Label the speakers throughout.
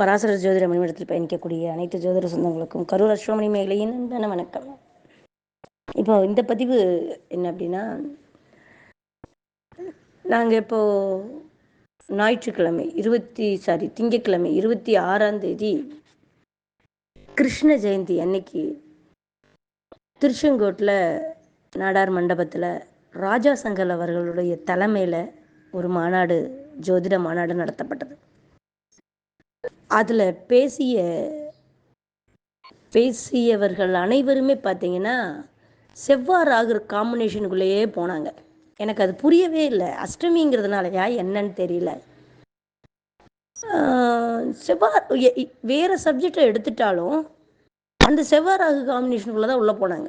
Speaker 1: பராசர ஜோதிட மணிமடத்தில் பயணிக்கக்கூடிய அனைத்து ஜோதிட சொந்தங்களுக்கும் கரூர் அஸ்வமணி மேலையின் அன்பான வணக்கம். இப்போ இந்த பதிவு என்ன அப்படின்னா நாங்கள் இப்போ ஞாயிற்றுக்கிழமை இருபத்தி சாரி திங்கட்கிழமை இருபத்தி ஆறாம் தேதி கிருஷ்ண ஜெயந்தி அன்னைக்கு திருச்செங்கோட்டில் நாடார் மண்டபத்தில் ராஜா சங்கல் அவர்களுடைய தலைமையில் ஒரு மாநாடு ஜோதிட மாநாடு நடத்தப்பட்டது. அதில் பேசிய பேசியவர்கள் அனைவருமே பார்த்தீங்கன்னா செவ்வாய் ராகு காம்பினேஷனுக்குள்ளேயே போனாங்க. எனக்கு அது புரியவே இல்லை. அஷ்டமிங்கிறதுனாலயா என்னன்னு தெரியல. செவ்வாய் வேறு சப்ஜெக்டை எடுத்துட்டாலும் அந்த செவ்வாய் ராகு காம்பினேஷனுக்குள்ளே தான் உள்ளே போனாங்க.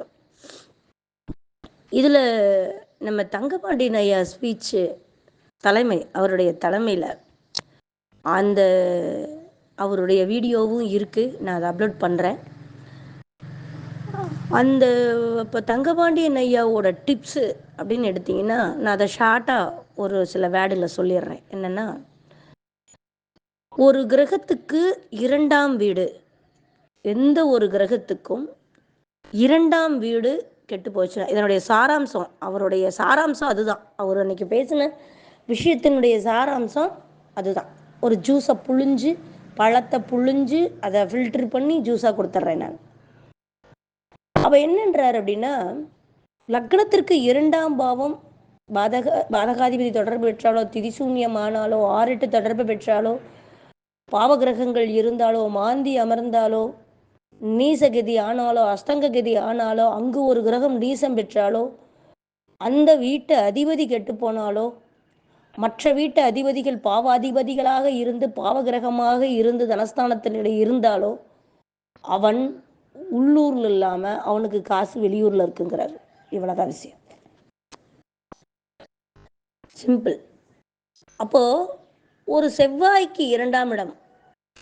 Speaker 1: இதில் நம்ம தங்கபாண்டியன் ஐயா ஸ்பீச்சு தலைமை அவருடைய தலைமையில் அந்த அவருடைய வீடியோவும் இருக்குது நான் அதை அப்லோட் பண்ணுறேன் அந்த இப்போ தங்கபாண்டியன் ஐயாவோட டிப்ஸு அப்படின்னு எடுத்திங்கன்னா நான் அதை ஷார்ட்டாக ஒரு சில வேர்டில் சொல்லிடுறேன். என்னென்னா ஒரு கிரகத்துக்கு இரண்டாம் வீடு. எந்த ஒரு கிரகத்துக்கும் இரண்டாம் வீடு கெட்டு போச்சுன்னா இதனுடைய சாராம்சம் அவருடைய சாராம்சம் அதுதான். அவர் அன்னைக்கு பேசின விஷயத்தினுடைய சாராம்சம் அதுதான். ஒரு ஜூஸை புழிஞ்சு பழத்தை புழிஞ்சு அதை ஃபில்டர் பண்ணி ஜூஸாக கொடுத்துட்றேன் நான். அப்போ என்னன்றார் அப்படின்னா லக்னத்திற்கு இரண்டாம் பாவம் பாதக பாதகாதிபதி தொடர்பு பெற்றாலோ திதிசூன்யமானாலோ ஆறெட்டு தொடர்பு பெற்றாலோ பாவகிரகங்கள் இருந்தாலோ மாந்தி அமர்ந்தாலோ நீசகதி ஆனாலோ அஸ்தங்ககதி ஆனாலோ அங்கு ஒரு கிரகம் நீசம் பெற்றாலோ அந்த வீட்டு அதிபதி கெட்டு போனாலோ மற்ற வீட்டு அதிபதிகள் பாவாதிபதிகளாக இருந்து பாவகிரகமாக இருந்து தனஸ்தானத்தினுடைய இருந்தாலோ அவன் உள்ளூரில் இல்லாமல் அவனுக்கு காசு வெளியூரில் இருக்குங்கிறாரு. இவ்வளோதான் விஷயம். சிம்பிள் அப்போது ஒரு செவ்வாய்க்கு இரண்டாம் இடம்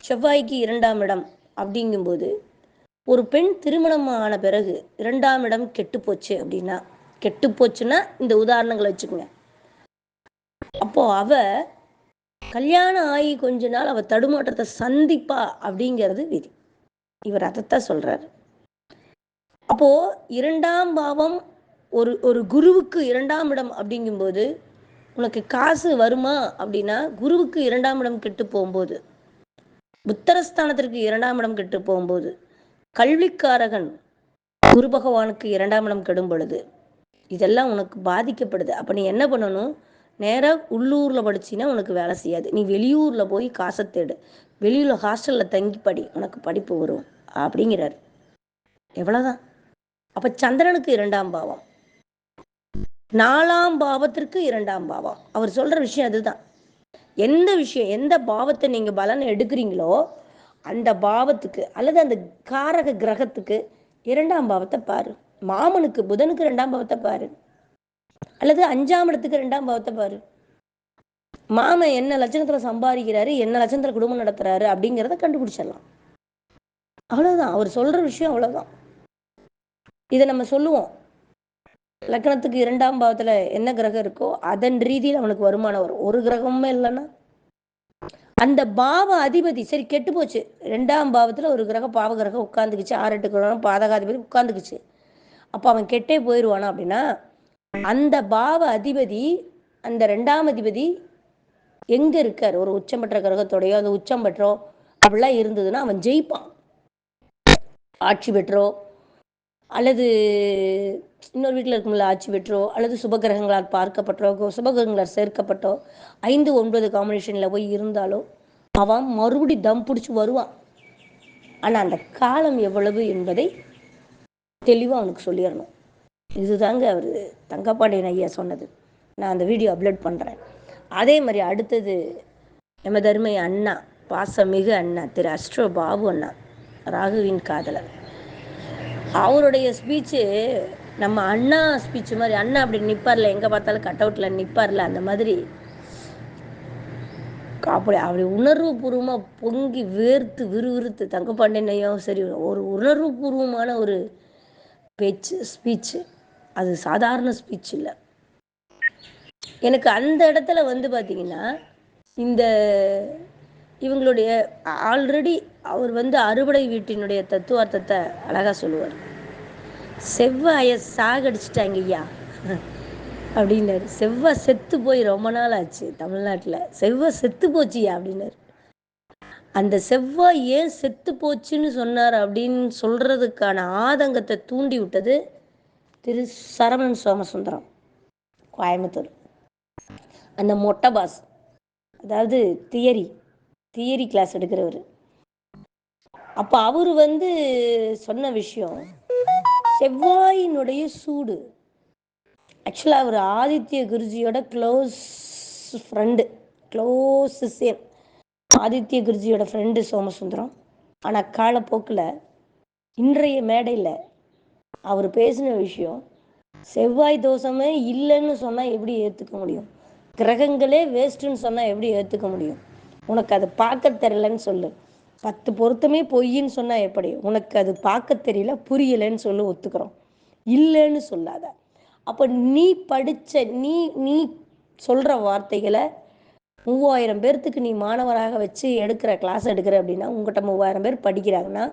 Speaker 1: செவ்வாய்க்கு இரண்டாம் இடம் அப்படிங்கும்போது ஒரு பெண் திருமணம் ஆன பிறகு இரண்டாம் இடம் கெட்டு போச்சு அப்படின்னா கெட்டு போச்சுன்னா இந்த உதாரணங்களை வச்சுக்கோங்க. அப்போ அவ கல்யாணம் ஆகி கொஞ்ச நாள் அவ தடுமாற்றத்தை சந்திப்பா அப்படிங்கிறது விதி. இவர் அதைத்தான் சொல்றாரு. அப்போ இரண்டாம் பாவம் ஒரு ஒரு குருவுக்கு இரண்டாம் இடம் அப்படிங்கும்போது உனக்கு காசு வருமா? அப்படின்னா குருவுக்கு இரண்டாம் இடம் கெட்டு போகும்போது புத்தரஸ்தானத்திற்கு இரண்டாம் இடம் கெட்டு போகும்போது கல்விக்காரகன் குரு பகவானுக்கு இரண்டாம் இடம் கெடும் பொழுது இதெல்லாம் உனக்கு பாதிக்கப்படுது. அப்போ நீ என்ன பண்ணணும்? நேராக உள்ளூரில் படிச்சின்னா உனக்கு வேலை செய்யாது. நீ வெளியூரில் போய் காசை தேடு. வெளியூரில் ஹாஸ்டலில் தங்கி படி. உனக்கு படிப்பு வரும். அப்படிங்கிறார். எவ்வளோதான் அப்போ சந்திரனுக்கு இரண்டாம் பாவம். நாலாம் பாவத்திற்கு இரண்டாம் பாவம். அவர் சொல்கிற விஷயம் அதுதான். எந்த விஷயம் எந்த பாவத்தை நீங்கள் பலனை எடுக்கிறீங்களோ அந்த பாவத்துக்கு அல்லது அந்த காரக கிரகத்துக்கு இரண்டாம் பாவத்தை பாரு. மாமனுக்கு புதனுக்கு ரெண்டாம் பாவத்தை பாரு. அல்லது அஞ்சாம் இடத்துக்கு ரெண்டாம் பாவத்தை பாரு. மாமன் என்ன லட்சணத்தில் சம்பாதிக்கிறாரு என்ன லட்சணத்தில் குடும்பம் நடத்துறாரு அப்படிங்கிறத கண்டுபிடிச்சிடலாம். அவ்வளோதான் அவர் சொல்கிற விஷயம் அவ்வளோதான் இதை நம்ம சொல்லுவோம். லக்கணத்துக்கு இரண்டாம் பாவத்தில் என்ன கிரகம் இருக்கோ அதன் ரீதியில் அவனுக்கு வருமானம் வரும். ஒரு கிரகமுமே இல்லைன்னா. அந்த பாவ அதிபதி சரி கெட்டு போச்சு. ரெண்டாம் பாவத்தில் ஒரு கிரகம் பாவ கிரகம் உட்காந்துக்குச்சு ஆறு எட்டு கிரகம் பாதகாதிபதி உட்காந்துக்குச்சு அப்போ அவன் கெட்டே போயிடுவானா அப்படின்னா அந்த பாவ அதிபதி அந்த ரெண்டாம் அதிபதி எங்க இருக்கார்? ஒரு உச்சம் பெற்ற கிரகத்தோடையோ அந்த உச்சம் பெற்றோ அப்படிலாம் இருந்ததுன்னா அவன் ஜெயிப்பான். ஆட்சி பெற்றோ அல்லது இன்னொரு வீட்டில் இருக்கும்ல ஆட்சி பெற்றோ அல்லது சுபகிரகங்களால் பார்க்கப்பட்டோ சுபகிரகங்களால் சேர்க்கப்பட்டோ ஐந்து ஒன்பது காம்பினேஷனில் போய் இருந்தாலோ அவன் மறுபடி தம் பிடிச்சி வருவான். ஆனால் அந்த காலம் எவ்வளவு என்பதை தெளிவாக அவனுக்கு சொல்லிடணும். இதுதாங்க அவர் தங்கப்பாண்டியன் ஐயா சொன்னது. நான் அந்த வீடியோ அப்லோட் பண்ணுறேன் அதே மாதிரி அடுத்தது நம்ம தருமை அண்ணா பாசமிகு அண்ணா திரு அஸ்ட்ரோ பாபு அண்ணா ராகுவின் காதலர். அவருடைய ஸ்பீச்சு நம்ம அண்ணா ஸ்பீச் மாதிரி அண்ணா அப்படி நிற்பார்ல எங்கே பார்த்தாலும் கட் அவுட்டில் நிற்பார்ல அந்த மாதிரி அப்படி அப்படி உணர்வு பூர்வமாக பொங்கி வேர்த்து விறுவிறுத்து தங்கப்பாண்டியனையும் சரி ஒரு உணர்வு பூர்வமான ஒரு பேச்சு ஸ்பீச்சு அது சாதாரண ஸ்பீச் இல்லை. எனக்கு அந்த இடத்துல வந்து பார்த்தீங்கன்னா இந்த இவங்களுடைய ஆல்ரெடி அவர் வந்து அறுவடை வீட்டினுடைய தத்துவார்த்தத்தை அழகாக சொல்லுவார். செவ்வாயை சாகடிச்சிட்டாங்க ஐயா. அப்படின்னாரு. செவ்வாய் செத்து போய் ரொம்ப நாள் ஆச்சு தமிழ்நாட்டில். செவ்வாய் செத்து போச்சியா அப்படின்னாரு. அந்த செவ்வாய் ஏன் செத்து போச்சுன்னு சொன்னார் அப்படின்னு சொல்கிறதுக்கான ஆதங்கத்தை தூண்டி விட்டது திரு சரவணன் சோமசுந்தரம் கோயம்புத்தூர். அந்த மொட்டை பாஸ் அதாவது தியரி தியரி கிளாஸ் எடுக்கிறவர். அப்போ அவர் வந்து சொன்ன விஷயம் செவ்வாயினுடைய சூடு. ஆக்சுவலாக அவர் Aditya குருஜியோட close friend close same Aditya குருஜியோட friend Somasundaram. ஆனால் காலப்போக்கில் இன்றைய மேடையில் அவர் பேசின விஷயம் செவ்வாய் தோஷமே இல்லைன்னு சொன்னால் எப்படி ஏற்றுக்க முடியும்? கிரகங்களே வேஸ்ட்டுன்னு சொன்னால் எப்படி ஏற்றுக்க முடியும்? உனக்கு அதை பார்க்க தெரியலன்னு சொல்லு. பத்து பொருத்தமே பொய்ன்னு சொன்னால் எப்படி? உனக்கு அது பார்க்க தெரியல புரியலைன்னு சொல்லி ஒத்துக்கிறோம். இல்லைன்னு சொல்லாத. அப்போ நீ படித்த நீ நீ சொல்கிற வார்த்தைகளை மூவாயிரம் பேர்த்துக்கு நீ மாணவராக வச்சு எடுக்கிற கிளாஸ் எடுக்கிற அப்படின்னா உங்கள்கிட்ட மூவாயிரம் பேர் படிக்கிறாங்கன்னா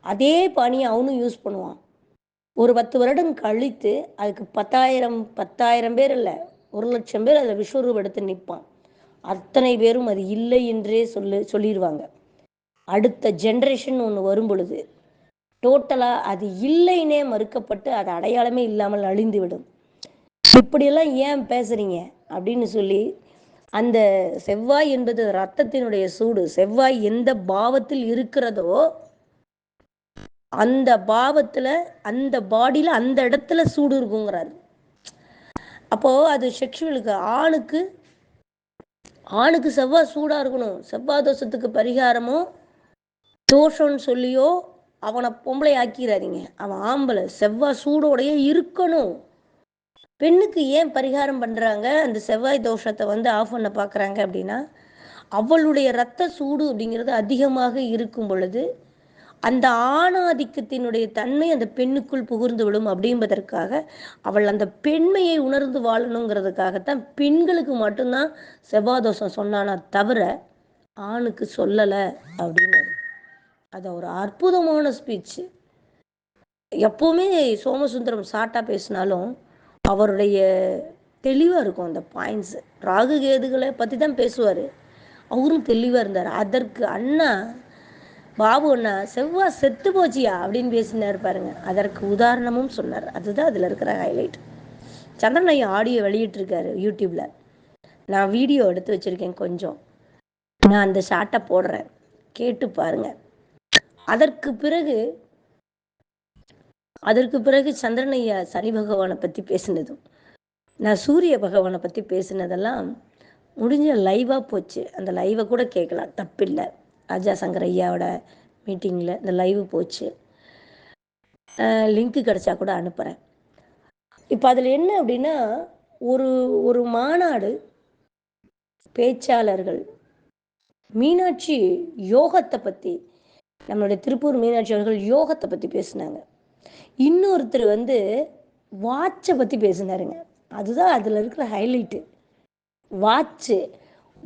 Speaker 1: அதே பணி அவனும் யூஸ் பண்ணுவான். ஒரு பத்து வருடம் கழித்து அதுக்கு பத்தாயிரம் பத்தாயிரம் பேர் இல்லை ஒரு லட்சம் பேர் அதில் விஸ்வரூபம் எடுத்து நிற்பான் அத்தனை பேரும் அது இல்லை என்றே சொல்லு சொல்லிடுவாங்க அடுத்த ஜென்ரேஷன் ஒன்று வரும் பொழுது டோட்டலாக அது இல்லைன்னே மறுக்கப்பட்டு அது அடையாளமே இல்லாமல் அழிந்து விடும் இப்படியெல்லாம் ஏன் பேசுறீங்க? அப்படின்னு சொல்லி அந்த செவ்வாய் என்பது ரத்தத்தினுடைய சூடு செவ்வாய் எந்த பாவத்தில் இருக்கிறதோ அந்த பாவத்தில் அந்த பாடியில் அந்த இடத்துல சூடு இருக்குங்கிறாரு. அப்போது அது செக்ஷுவலுக்கு ஆணுக்கு ஆணுக்கு செவ்வாய் சூடாக இருக்கணும். செவ்வாய் தோஷத்துக்கு பரிகாரமும் தோஷம்னு சொல்லியோ அவனை பொம்பளை ஆக்கிறாதீங்க. அவன் ஆம்பளை. செவ்வாய் சூடோடைய இருக்கணும். பெண்ணுக்கு ஏன் பரிகாரம் பண்ணுறாங்க அந்த செவ்வாய் தோஷத்தை வந்து ஆஃப் பண்ண பார்க்குறாங்க அப்படின்னா அவளுடைய ரத்த சூடு அப்படிங்கிறது அதிகமாக இருக்கும் பொழுது அந்த ஆணாதிக்கத்தினுடைய தன்மை அந்த பெண்ணுக்குள் புகுந்து விடும் அப்படின்பதற்காக அவள் அந்த பெண்மையை உணர்ந்து வாழணுங்கிறதுக்காகத்தான் பெண்களுக்கு மட்டும்தான் செவ்வாதோஷம் சொன்னானா தவிர ஆணுக்கு சொல்லலை அப்படின்னு அது ஒரு அற்புதமான ஸ்பீச்சு எப்போவுமே சோமசுந்தரம் சாட்டாக பேசினாலும் அவருடைய தெளிவாக இருக்கும் அந்த பாயிண்ட்ஸ் ராகு கேதுகளை பற்றி தான் பேசுவார். அவரும் தெளிவாக இருந்தார். அதற்கு அண்ணா பாபுன்னா செவ்வா செவ்வாய் செத்து போச்சியா? அப்படின்னு பேசினார் பாருங்க. அதற்கு உதாரணமும் சொன்னார். அதுதான் அதில் இருக்கிற ஹைலைட் சந்திரன் ஐயா ஆடியோ வெளியிட்டிருக்காரு யூடியூப்பில் நான் வீடியோ எடுத்து வச்சிருக்கேன் கொஞ்சம். நான் அந்த ஷார்ட்டை போடுறேன். கேட்டு பாருங்க. அதற்கு பிறகு அதற்கு பிறகு சந்திரன் ஐயா சனி பகவானை பற்றி பேசினதும் நான் சூரிய பகவானை பற்றி பேசினதெல்லாம் முடிஞ்ச லைவாக போச்சு. அந்த லைவை கூட கேட்கலாம். தப்பில்லை. ராஜா சங்கர் ஐயாவோட மீட்டிங்கில் இந்த லைவ் போச்சு. லிங்க்கு கிடச்சா கூட அனுப்புகிறேன் இப்போ அதில் என்ன அப்படின்னா ஒரு ஒரு மாநாடு பேச்சாளர்கள் மீனாட்சி யோகத்தை பற்றி நம்மளுடைய திருப்பூர் மீனாட்சி அவர்கள் யோகத்தை பற்றி பேசினாங்க. இன்னொருத்தர் வந்து வாட்சை பற்றி பேசினாருங்க. அதுதான் அதில் இருக்கிற ஹைலைட்டு வாட்சு.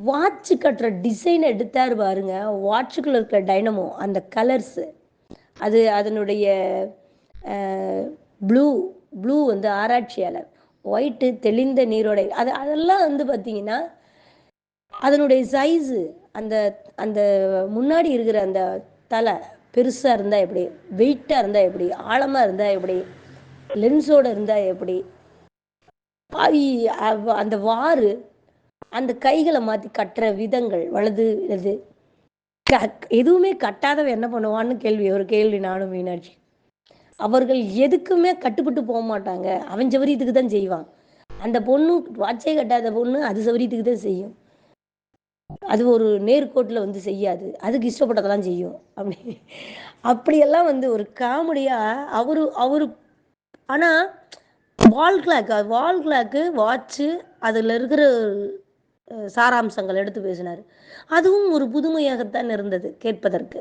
Speaker 1: வாட்ச்சு கட்டுற டிசைன் எடுத்தார் பாருங்க. வாட்சுக்குள்ள இருக்கிற டைனமோ அந்த கலர்ஸு அது அதனுடைய ப்ளூ ப்ளூ வந்து ஆராய்ச்சியாளர். ஒயிட்டு தெளிந்த நீரோடை. அது அதெல்லாம் வந்து பார்த்தீங்கன்னா அதனுடைய சைஸு அந்த அந்த முன்னாடி இருக்கிற அந்த தலை பெருசாக இருந்தால் எப்படி வெயிட்டாக இருந்தால் எப்படி ஆழமாக இருந்தால் எப்படி லென்ஸோடு இருந்தால் எப்படி அந்த வாறு அந்த கைகளை மாற்றி கட்டுற விதங்கள் வலது இது க எதுவுமே கட்டாதவன் என்ன பண்ணுவான்னு கேள்வி ஒரு கேள்வி நானும் மீனாட்சி. அவர்கள் எதுக்குமே கட்டுப்பட்டு போக மாட்டாங்க. அவன் சவரியத்துக்கு தான் செய்வான். அந்த பொண்ணு வாட்சே கட்டாத பொண்ணு அது சவரியத்துக்கு தான் செய்யும். அது ஒரு நேர்கோட்டில் வந்து செய்யாது. அதுக்கு இஷ்டப்பட்டதெல்லாம் செய்யும். அப்படி அப்படியெல்லாம் வந்து ஒரு காமெடியாக அவரு அவரு ஆனால் wall clock wall clock watch அதில் இருக்கிற சாராம்சங்கள் எடுத்து பேசினார். அதுவும் ஒரு புதுமையாகத்தான் இருந்தது கேட்பதற்கு.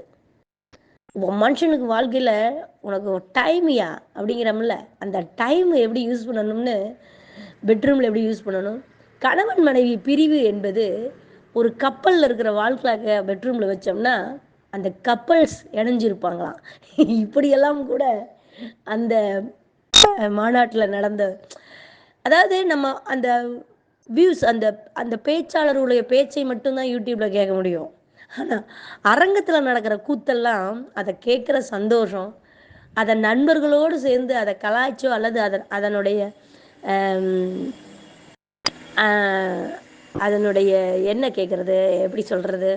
Speaker 1: மனுஷனுக்கு வாழ்க்கையில் உனக்கு டைமியா அப்படிங்கிறமில்ல அந்த டைம் எப்படி யூஸ் பண்ணணும்னு பெட்ரூமில் எப்படி யூஸ் பண்ணணும்? கணவன் மனைவி பிரிவு என்பது ஒரு கப்பலில் இருக்கிற வால் பெட்ரூமில் வச்சோம்னா அந்த கப்பல்ஸ் இணைஞ்சிருப்பாங்களாம். இப்படியெல்லாம் கூட அந்த மாநாட்டில் நடந்த அதாவது நம்ம அந்த வியூஸ் அந்த அந்த பேச்சாளருடைய பேச்சை மட்டும்தான் யூடியூப்பில் கேட்க முடியும். ஆனால் அரங்கத்தில் நடக்கிற கூத்தெல்லாம் அதை கேட்குற சந்தோஷம் அதை நண்பர்களோடு சேர்ந்து அதை கலாய்ச்சோ அல்லது அதன் அதனுடைய அதனுடைய என்ன கேட்குறது எப்படி சொல்கிறது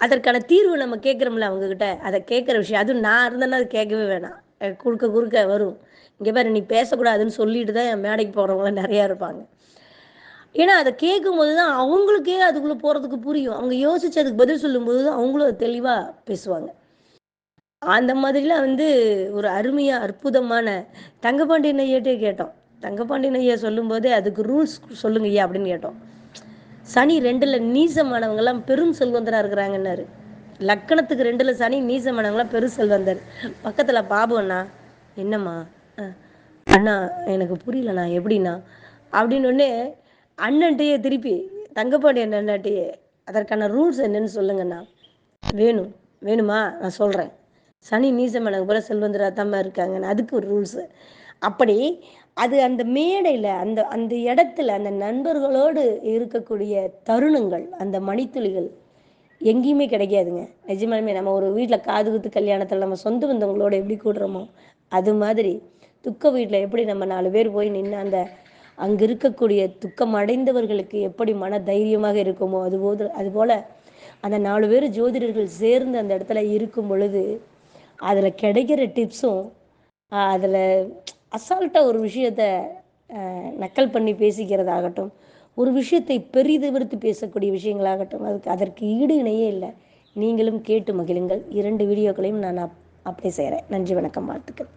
Speaker 1: அதற்கான தீர்வு நம்ம கேட்குறோம்ல அவங்கக்கிட்ட அதை கேட்குற விஷயம். அதுவும் நான் இருந்தேன்னா அது கேட்கவே வேணாம். குறுக்க குறுக்க வரும். இங்கே பாரு நீ பேசக்கூடாதுன்னு சொல்லிட்டு தான் என் மேடைக்கு போகிறவங்களாம் நிறையா இருப்பாங்க. ஏன்னா அதை கேட்கும்போது தான் அவங்களுக்கே அதுக்குள்ளே போகிறதுக்கு புரியும். அவங்க யோசிச்சு அதுக்கு பதில் சொல்லும்போது தான் அவங்களும் அது தெளிவாக பேசுவாங்க. அந்த மாதிரிலாம் வந்து ஒரு அருமையாக அற்புதமான தங்கப்பாண்டியன் ஐயாட்டே கேட்டோம். தங்கப்பாண்டியன் ஐயா சொல்லும்போதே அதுக்கு ரூல்ஸ் சொல்லுங்க ஐயா அப்படின்னு கேட்டோம். சனி ரெண்டில் நீசமானவங்கெல்லாம் பெரும் செல்வந்தராக இருக்கிறாங்கன்னாரு. லக்கணத்துக்கு ரெண்டில் சனி நீசமானவங்களாம் பெரும் செல்வந்தர். பக்கத்தில் பாபு அண்ணா என்னம்மா? அண்ணா எனக்கு புரியலண்ணா எப்படிண்ணா? அப்படின்னு ஒன்று அண்ணன்ட்டையே திருப்பி தங்கப்பாண்டி அண்ணன்ட்டையே அதற்கான ரூல்ஸ் என்னன்னு சொல்லுங்கண்ணா. வேணும் வேணுமா? நான் சொல்கிறேன் சனி நீசம் போல செல்வந்தரா தம்மா இருக்காங்கன்னு அதுக்கு ஒரு ரூல்ஸு அப்படி அது அந்த மேடையில் அந்த அந்த இடத்துல அந்த நண்பர்களோடு இருக்கக்கூடிய தருணங்கள் அந்த மணித்துளிகள் எங்கேயுமே கிடைக்காதுங்க. நிஜமாலுமே நம்ம ஒரு வீட்டில் காது குத்து கல்யாணத்தில் நம்ம சொந்த பந்தவங்களோட எப்படி கூடுறோமோ அது மாதிரி துக்க வீட்டில் எப்படி நம்ம நாலு பேர் போய் நின்று அந்த அங்கே இருக்கக்கூடிய துக்கம் அடைந்தவர்களுக்கு எப்படி மன தைரியமாக இருக்குமோ அது போது அதுபோல் அந்த நாலு பேர் ஜோதிடர்கள் சேர்ந்து அந்த இடத்துல இருக்கும் பொழுது அதில் கிடைக்கிற டிப்ஸும் அதில் அசால்ட்டாக ஒரு விஷயத்த நக்கல் பண்ணி பேசிக்கிறதாகட்டும் ஒரு விஷயத்தை பெரிதவிர்த்து பேசக்கூடிய விஷயங்களாகட்டும் அதுக்கு அதற்கு ஈடு இணையே இல்லை. நீங்களும் கேட்டு மகிழுங்கள். இரண்டு வீடியோக்களையும் நான் அப் அப்ளை செய்கிறேன் நன்றி வணக்கம் வாழ்த்துக்கள்.